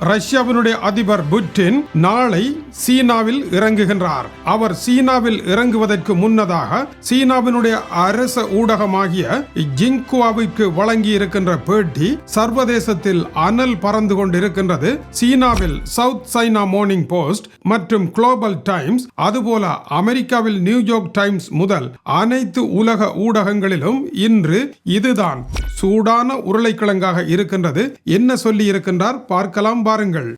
ரஷ்யாவினுடைய அதிபர் புட்டின் நாளை சீனாவில் இறங்குகின்றார். அவர் சீனாவில் இறங்குவதற்கு முன்னதாக சீனாவினுடைய அரச ஊடகமாகிய ஜிங்குவாவிற்கு வழங்கி இருக்கின்ற பேட்டி சர்வதேசத்தில் அனல் பறந்து கொண்டிருக்கின்றது. சீனாவில் சவுத் சைனா மார்னிங் போஸ்ட் மற்றும் குளோபல் டைம்ஸ் அதுபோல அமெரிக்காவில் நியூயார்க் டைம்ஸ் முதல் அனைத்து உலக ஊடகங்களிலும் இன்று இதுதான். சூடான உருளைக்கிழங்காக இருக்கின்றது. என்ன சொல்லி இருக்கின்றார் பார்க்கலாம். பாருங்கள்.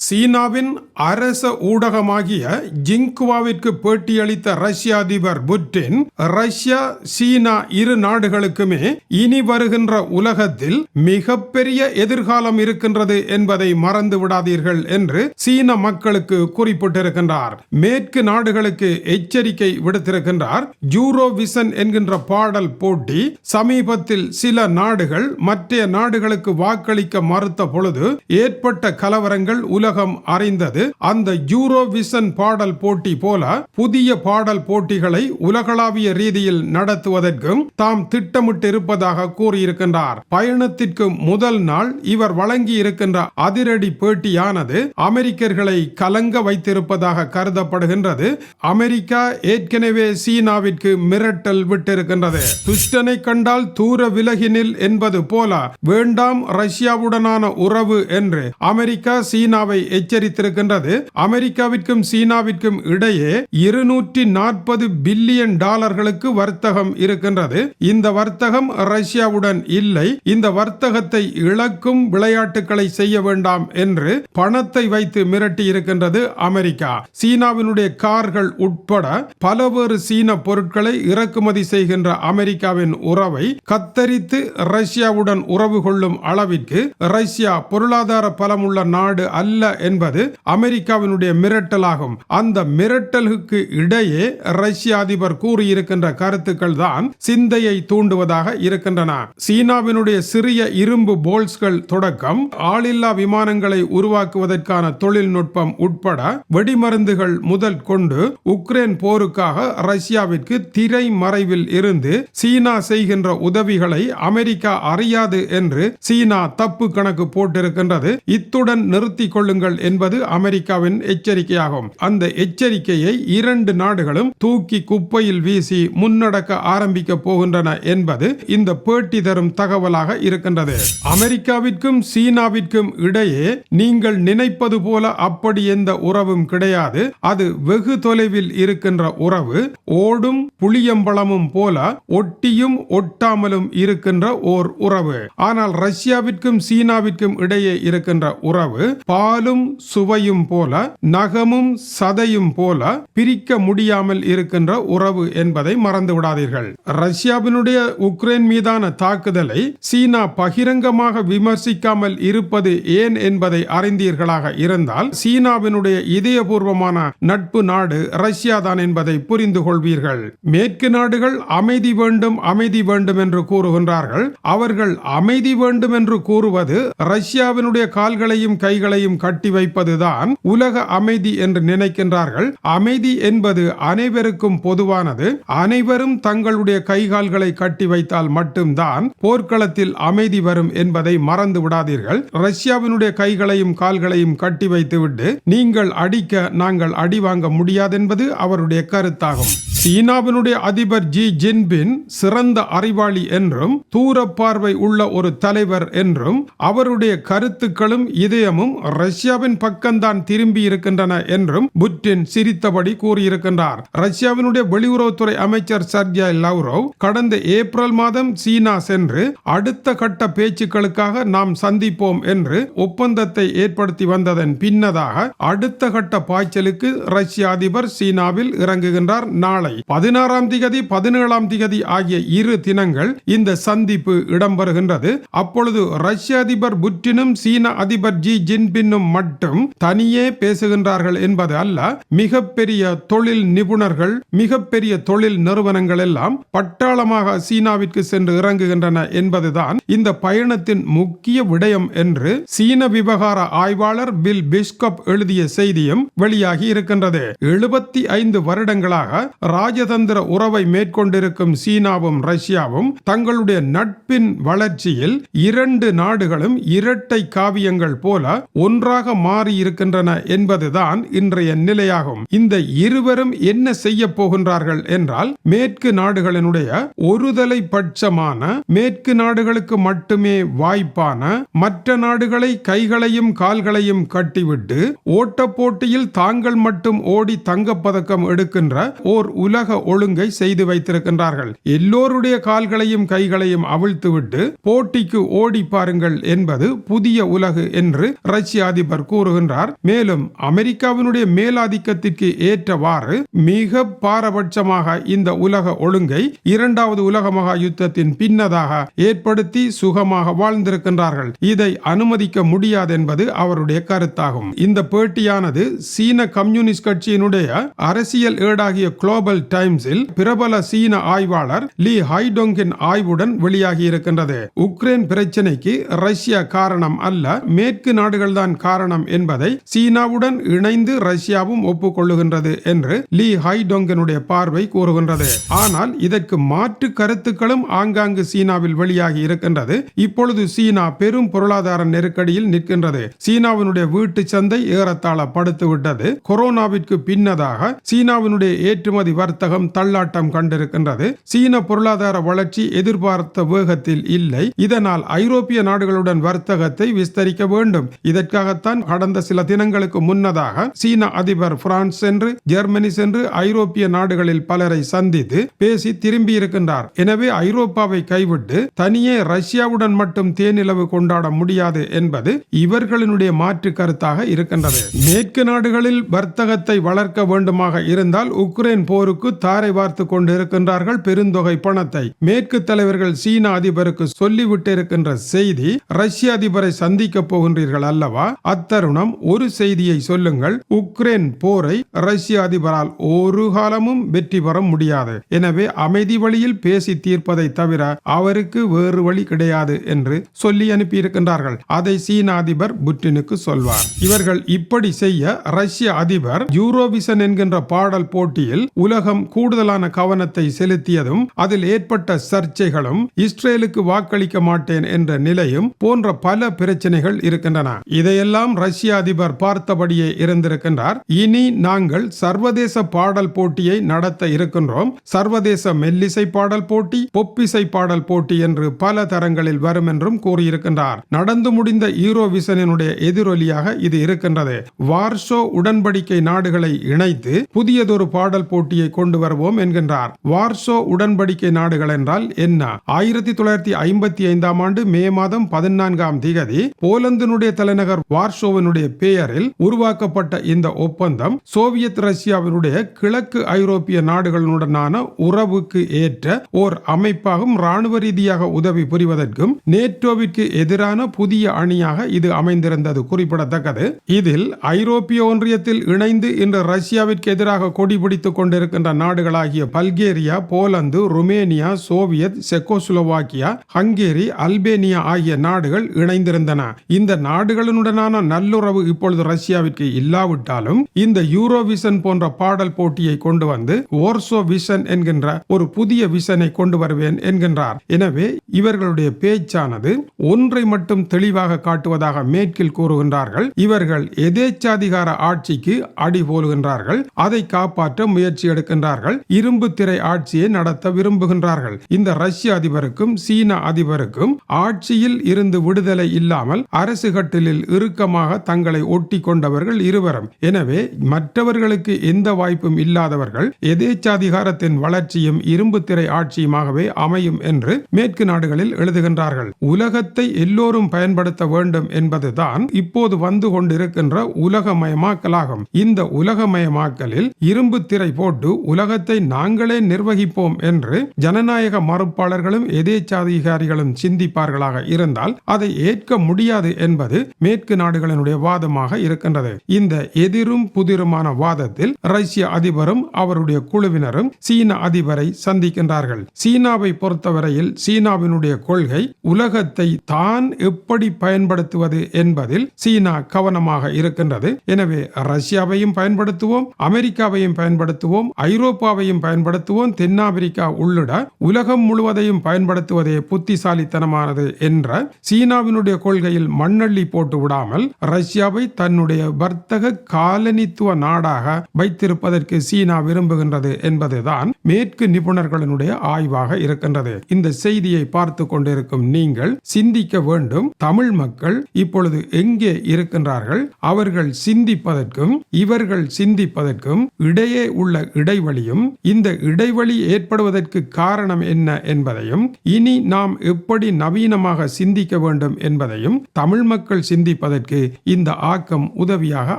சீனாவின் அரச ஊடகமாகிய ஜிங்குவாவிற்கு பேட்டியளித்த ரஷ்ய அதிபர் புட்டின் ரஷ்யா சீனா இரு நாடுகளுக்குமே இனி வருகின்ற உலகத்தில் மிகப்பெரிய எதிர்காலம் இருக்கின்றது என்பதை மறந்து விடாதீர்கள் என்று சீன மக்களுக்கு குறிப்பிட்டிருக்கின்றார். மேற்கு நாடுகளுக்கு எச்சரிக்கை விடுத்திருக்கின்றார். ஜூரோ விசன் என்கின்ற பாடல் போட்டி சமீபத்தில் சில நாடுகள் மற்ற நாடுகளுக்கு வாக்களிக்க மறுத்த பொழுது ஏற்பட்ட கலவரங்கள் உலக உலகம் அறிந்தது. அந்த யூரோவிசன் பாடல் போட்டி போல புதிய பாடல் போட்டிகளை உலகளாவிய ரீதியில் நடத்துவதற்கும் தாம் திட்டமிட்டிருப்பதாக கூறியிருக்கின்றார். பயணத்திற்கு முதல் நாள் இவர் வழங்கி இருக்கின்ற அதிரடி பேட்டியானது அமெரிக்கர்களை கலங்க வைத்திருப்பதாக கருதப்படுகின்றது. அமெரிக்கா ஏற்கனவே சீனாவிற்கு மிரட்டல் விட்டிருக்கின்றது. துஷ்டனை கண்டால் தூர விலகினில் என்பது போல வேண்டாம் ரஷ்யாவுடனான உறவு என்று அமெரிக்கா சீனாவை எச்சரித்திருக்கின்றது. அமெரிக்காவிற்கும் சீனாவிற்கும் இடையே இருநூற்றி நாற்பது பில்லியன் டாலர்களுக்கு வர்த்தகம் இருக்கின்றது. இந்த வர்த்தகம் ரஷ்யாவுடன் இல்லை. இந்த வர்த்தகத்தை இழக்கும் விளையாட்டுகளை செய்ய வேண்டாம் என்று பணத்தை வைத்து மிரட்டி இருக்கின்றது அமெரிக்கா. சீனாவினுடைய கார்கள் உட்பட பலவேறு சீன பொருட்களை இறக்குமதி செய்கின்ற அமெரிக்காவின் உறவை கத்தரித்து ரஷ்யாவுடன் உறவு கொள்ளும் அளவிற்கு ரஷ்யா பொருளாதார பலமுள்ள நாடு அல்ல என்பது அமெரிக்காவினுடைய மிரட்டலாகும். அந்த மிரட்டலுக்கு இடையே ரஷ்ய அதிபர் கூறியிருக்கின்ற கருத்துக்கள் தான் சிந்தையை தூண்டுவதாக இருக்கின்றன. சீனாவினுடைய சிறிய இரும்பு போல்ஸ்கள் தொடக்கம் ஆளில்லா விமானங்களை உருவாக்குவதற்கான தொழில்நுட்பம் உட்பட வெடிமருந்துகள் முதல் கொண்டு உக்ரைன் போருக்காக ரஷ்யாவிற்கு திரை மறைவில் இருந்து சீனா செய்கின்ற உதவிகளை அமெரிக்கா அறியாது என்று சீனா தப்பு கணக்கு போட்டிருக்கின்றது. இத்துடன் நிறுத்திக் கொள்ளுங்கள் என்பது அமெரிக்காவின் எச்சரிக்கையாகும். அந்த எச்சரிக்கையை இரண்டு நாடுகளும் தூக்கி குப்பையில் வீசி முன்னடக்க ஆரம்பிக்க போகின்றன என்பது இந்த பேட்டி தரும் தகவலாக இருக்கின்றது. அமெரிக்காவிற்கும் சீனாவிற்கும் இடையே நீங்கள் நினைப்பது போல அப்படி எந்த உறவும் கிடையாது. அது வெகு தொலைவில் இருக்கின்ற உறவு. ஓடும் புளியம்பழமும் போல ஒட்டியும் ஒட்டாமலும் இருக்கின்ற ஓர் உறவு. ஆனால் ரஷ்யாவிற்கும் சீனாவிற்கும் இடையே இருக்கின்ற உறவு பால் பாலும் சுவையும் போல நகமும் சதையும் போல பிரிக்க முடியாமல் இருக்கின்ற உறவு என்பதை மறந்து விடாதீர்கள். ரஷ்யாவினுடைய உக்ரைன் மீதான தாக்குதலை சீனா பகிரங்கமாக விமர்சிக்காமல் இருப்பது ஏன் என்பதை அறிந்தீர்களாக இருந்தால் சீனாவினுடைய இதயபூர்வமான நட்பு நாடு ரஷ்யா தான் என்பதை புரிந்து கொள்வீர்கள். மேற்கு நாடுகள் அமைதி வேண்டும் அமைதி வேண்டும் என்று கூறுகின்றார்கள். அவர்கள் அமைதி வேண்டும் என்று கூறுவது ரஷ்யாவினுடைய கால்களையும் கைகளையும் கட்டி வைப்பதுதான் உலக அமைதி என்று நினைக்கின்றார்கள். அமைதி என்பது அனைவருக்கும் பொதுவானது. அனைவரும் தங்களுடைய கைகால்களை கட்டி வைத்தால் மட்டும்தான் போர்க்களத்தில் அமைதி வரும் என்பதை மறந்து விடாதீர்கள். ரஷ்யாவினுடைய கைகளையும் கால்களையும் கட்டி வைத்துவிட்டு நீங்கள் அடிக்க நாங்கள் அடி வாங்க முடியாதென்பது அவருடைய கருத்தாகும். சீனாவினுடைய அதிபர் ஜி ஜின்பின் சிறந்த அறிவாளி என்றும் தூர பார்வை உள்ள ஒரு தலைவர் என்றும் அவருடைய கருத்துக்களும் இதயமும் ரஷ்யாவின் பக்கம்தான் திரும்பி இருக்கின்றன என்றும் புட்டின் சிரித்தபடி கூறியிருக்கின்றார். ரஷ்யாவினுடைய வெளியுறவுத்துறை அமைச்சர் சர்ஜாய் லவ்ரோவ் கடந்த ஏப்ரல் மாதம் சீனா சென்று அடுத்த கட்ட பேச்சுக்களுக்காக நாம் சந்திப்போம் என்று ஒப்பந்தத்தை ஏற்படுத்தி வந்ததன் பின்னதாக அடுத்த கட்ட பாய்ச்சலுக்கு ரஷ்ய அதிபர் சீனாவில் இறங்குகின்றார் நாளை. பதினாறாம் திகதி பதினேழாம் திகதி ஆகிய இரு தினங்கள் இந்த சந்திப்பு இடம்பெறுகின்றது. அப்பொழுது ரஷ்ய அதிபர் புட்டினும் சீன அதிபர் ஜி ஜின்பின்னும் மட்டும் தனியே பேசுகின்றார்கள் என்பது அல்ல. மிகப்பெரிய தொழில் நிபுணர்கள் மிகப்பெரிய தொழில் நிறுவனங்கள் எல்லாம் பட்டாளமாக சீனாவிற்கு சென்று இறங்குகின்றன என்பதுதான் இந்த பயணத்தின் முக்கிய விடயம் என்று சீன விவகார ஆய்வாளர் பில் பிஸ்கப் எழுதிய செய்தியும் வெளியாகி இருக்கின்றது. எழுபத்தி ஐந்து வருடங்களாக ராஜதந்திர உறவை மேற்கொண்டிருக்கும் சீனாவும் ரஷ்யாவும் தங்களுடைய நட்பின் வளர்ச்சியில் இரண்டு நாடுகளும் இரட்டை காவியங்கள் போல ஒன்றாக மாறி இருக்கின்றன என்பதுதான் இன்றைய நிலையாகும். இந்த இருவரும் என்ன செய்ய போகின்றார்கள் என்றால் மேற்கு நாடுகளினுடைய ஒருதலை பட்சமான மேற்கு நாடுகளுக்கு மட்டுமே வாய்ப்பான மற்ற நாடுகளை கைகளையும் கால்களையும் கட்டிவிட்டு ஓட்ட போட்டியில் தாங்கள் மட்டும் ஓடி தங்கப்பதக்கம் எடுக்கின்ற ஓர் உலக ஒழுங்கை செய்து வைத்திருக்கின்றார்கள். எல்லோருடைய கால்களையும் கைகளையும் அவிழ்த்துவிட்டு போட்டிக்கு ஓடி பாருங்கள் என்பது புதிய உலகு என்று ரஷ்ய அதிபர் கூறுகின்றார். மேலும் அமெரிக்காவினுடைய மேலாதிக்கத்திற்கு ஏற்றவாறு மிக பாரபட்சமாக இந்த உலக ஒழுங்கை இரண்டாவது உலக மகா யுத்தத்தின் பின்னதாக ஏற்படுத்தி சுகமாக வாழ்ந்திருக்கின்றார்கள். இதை அனுமதிக்க முடியாது என்பது அவருடைய கருத்தாகும். இந்த பேட்டியானது சீன கம்யூனிஸ்ட் கட்சியினுடைய அரசியல் ஏடாகிய குளோபல் டைம்ஸில் பிரபல சீன ஆய்வாளர் லீ ஹைடோங்கின் ஆய்வுடன் வெளியாகி இருக்கின்றது. உக்ரைன் பிரச்சினைக்கு ரஷ்யா காரணம் அல்ல மேற்கு நாடுகள்தான் காரணம் என்பதை சீனாவுடன் இணைந்து ரஷ்யாவும் ஒப்புக்கொள்ளுகின்றது என்று லீ ஹைடோங்கனுடைய பார்வை கூறுகின்றது. ஆனால் இதற்கு மாற்று கருத்துக்களும் ஆங்காங்கு சீனாவில் வெளியாகி இருக்கின்றது. இப்பொழுது சீனா பெரும் பொருளாதார நெருக்கடியில் நிற்கின்றது. சீனாவினுடைய வீட்டு சந்தை ஏறத்தாழ படுத்துவிட்டது. கொரோனாவிற்கு பின்னதாக சீனாவினுடைய ஏற்றுமதி வர்த்தகம் தள்ளாட்டம் கண்டிருக்கின்றது. சீன பொருளாதார வளர்ச்சி எதிர்பார்த்த வேகத்தில் இல்லை. இதனால் ஐரோப்பிய நாடுகளுடன் வர்த்தகத்தை விஸ்தரிக்க வேண்டும். இதற்காகத்தான் கடந்த சில தினங்களுக்கு முன்னதாக சீன அதிபர் பிரான்ஸ் சென்று ஜெர்மனி சென்று ஐரோப்பிய நாடுகளில் பலரை சந்தித்து பேசி திரும்பியிருக்கின்றார். எனவே ஐரோப்பாவை கைவிட்டு தனியே ரஷ்யாவுடன் மட்டும் தேனிலவு கொண்டாட முடியாது என்பது இவர்களினுடைய மாற்று கருத்தாக இருக்கின்றது. மேற்கு நாடுகளில் வர்த்தகத்தை வளர்க்க வேண்டுமாக இருந்தால் உக்ரைன் போருக்கு தாரை வார்த்து கொண்டிருக்கின்றார்கள் பெருந்தொகை பணத்தை. மேற்கு தலைவர்கள் சீன அதிபருக்கு சொல்லிவிட்டிருக்கின்ற செய்தி ரஷ்ய அதிபரை சந்திக்க போகின்றீர்கள் அல்லவா? அத்தருணம் ஒரு செய்தியை சொல்லுங்கள். உக்ரைன் போரை ரஷ்ய அதிபரால் ஒரு காலமும் வெற்றி பெற முடியாது. எனவே அமைதி வழியில் பேசி தீர்ப்பதை தவிர அவருக்கு வேறு வழி கிடையாது என்று சொல்லி அனுப்பியிருக்கின்றார்கள். அதை சீன அதிபர் புட்டினுக்கு சொல்வார். இவர்கள் இப்படி செய்ய ரஷ்ய அதிபர் யூரோவிசன் என்கின்ற பாடல் போட்டியில் உலக உலகம் கூடுதலான கவனத்தை செலுத்தியதும் அதில் ஏற்பட்ட சர்ச்சைகளும் இஸ்ரேலுக்கு வாக்களிக்க மாட்டேன் என்ற நிலையும் போன்ற பல பிரச்சனைகள் இருக்கின்றன. இதையெல்லாம் ரஷ்ய அதிபர் பார்த்தபடியே இருந்திருக்கின்றார். இனி நாங்கள் சர்வதேச பாடல் போட்டியை நடத்த இருக்கின்றோம். சர்வதேச மெல்லிசை பாடல் போட்டி பொப்பிசை பாடல் போட்டி என்று பல தரங்களில் வரும் என்றும் கூறியிருக்கின்றார். நடந்து முடிந்த ஈரோவிசனினுடைய எதிரொலியாக இது இருக்கின்றது. வார்ஷோ உடன்படிக்கை நாடுகளை இணைத்து புதியதொரு பாடல் போட்டியை கொண்டு வருவோம் என்கின்றார். வார்சோ உடன்படிக்கை நாடுகள் என்றால் என்ன? ஆயிரத்தி தொள்ளாயிரத்தி ஐம்பத்தி ஐந்தாம் ஆண்டு மே மாதம் பதினான்காம் திகதி போலந்தினுடைய தலைநகர் வார்சோவினுடைய பெயரில் உருவாக்கப்பட்ட இந்த ஒப்பந்தம் சோவியத் ரஷ்யாவினுடைய கிழக்கு ஐரோப்பிய நாடுகளுடனான உறவுக்கு ஏற்ற ஓர் அமைப்பாகும் ராணுவ ரீதியாக உதவி புரிவதற்கும் நேட்டோவிற்கு எதிரான புதிய அணியாக இது அமைந்திருந்தது குறிப்பிடத்தக்கது. இதில் ஐரோப்பிய ஒன்றியத்தில் இணைந்து இன்று ரஷ்யாவிற்கு எதிராக கொடி பிடித்துக் இருக்கின்ற நாடுகளாகிய Bulgaria Poland Romania Soviet Czechoslovakia Hungary Albania ஆகிய நாடுகள் இணைந்திருந்தன. இந்த நாடுகளுடனான நல்லுறவு இப்பொழுது ரஷ்யாவிற்கு இல்லாவிட்டாலும் இந்த யூரோவிசன் போன்ற பாடல் போட்டியை கொண்டு வந்து ஓர்சோ விஷன் என்கின்ற ஒரு புதிய விஷனை கொண்டு வருவேன் என்கின்றார். எனவே இவர்களுடைய பேச்சானது ஒன்றை மட்டும் தெளிவாக காட்டுவதாக மேற்கில் கூறுகின்றார்கள். இவர்கள் எதேச்சாதிகார ஆட்சிக்கு அடி போலுகின்றார்கள் அதை காப்பாற்ற முயற்சி எடுக்க எடுக்கின்றார்கள் இரும்பு திரை ஆட்சியை நடத்த விரும்புகின்றார்கள். இந்த ரஷ்ய அதிபருக்கும் சீன அதிபருக்கும் ஆட்சியில் இருந்து விடுதலை இல்லாமல் அரசு கட்டிலில் இறுக்கமாக தங்களை ஒட்டி கொண்டவர்கள் இருவரும். எனவே மற்றவர்களுக்கு எந்த வாய்ப்பும் இல்லாதவர்கள் எதேச்சாதிகாரத்தின் வளர்ச்சியும் இரும்பு திரை ஆட்சியுமாகவே அமையும் என்று மேற்கு நாடுகளில் எழுதுகின்றார்கள். உலகத்தை எல்லோரும் பயன்படுத்த வேண்டும் என்பதுதான் இப்போது வந்து கொண்டிருக்கின்ற உலகமயமாக்கலாகும். இந்த உலகமயமாக்கலில் இரும்பு திரை போட்டு உலகத்தை நாங்களே நிர்வகிப்போம் என்று ஜனநாயக மறுப்பாளர்களும் எதேச்சாதிகாரிகளும் சிந்திப்பார்களாக இருந்தால் அதை ஏற்க முடியாது என்பது மேற்கு நாடுகளினுடைய வாதமாக இருக்கின்றது. இந்த எதிரும் புதிருமான வாதத்தில் ரஷ்ய அதிபரும் அவருடைய குழுவினரும் சீன அதிபரை சந்திக்கின்றார்கள். சீனாவை பொறுத்தவரையில் சீனாவினுடைய கொள்கை உலகத்தை தான் எப்படி பயன்படுத்துவது என்பதில் சீனா கவனமாக இருக்கின்றது. எனவே ரஷ்யாவையும் பயன்படுத்துவோம் அமெரிக்காவையும் பயன்படுத்துவோம் ஐ ஐரோப்பாவையும் பயன்படுத்துவோம் தென்னாப்பிரிக்கா உள்ளிட உலகம் முழுவதையும் பயன்படுத்துவதே புத்திசாலித்தனமானது என்ற சீனாவினுடைய கொள்கையில் மண்ணள்ளி போட்டு விடாமல் ரஷ்யாவை தன்னுடைய வர்த்தக காலனித்துவ நாடாக வைத்திருப்பதற்கு சீனா விரும்புகின்றது என்பதுதான் மேற்கு நிபுணர்களினுடைய ஆய்வாக இருக்கின்றது. இந்த செய்தியை பார்த்து கொண்டிருக்கும் நீங்கள் சிந்திக்க வேண்டும். தமிழ் மக்கள் இப்பொழுது எங்கே இருக்கின்றார்கள்? அவர்கள் சிந்திப்பதற்கும் இவர்கள் சிந்திப்பதற்கும் இடையே உள்ள இடைவெளியும் இந்த இடைவெளி ஏற்படுவதற்கு காரணம் என்ன என்பதையும் இனி நாம் எப்படி நவீனமாக சிந்திக்க வேண்டும் என்பதையும் தமிழ் மக்கள் சிந்திப்பதற்கு இந்த ஆக்கம் உதவியாக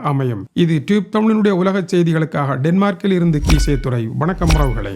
அமையும். இது டியூப் தமிழனுடைய உலக செய்திகளுக்காக டென்மார்க்கில் இருந்து கீசே துறை வணக்கம் உறவுகளை.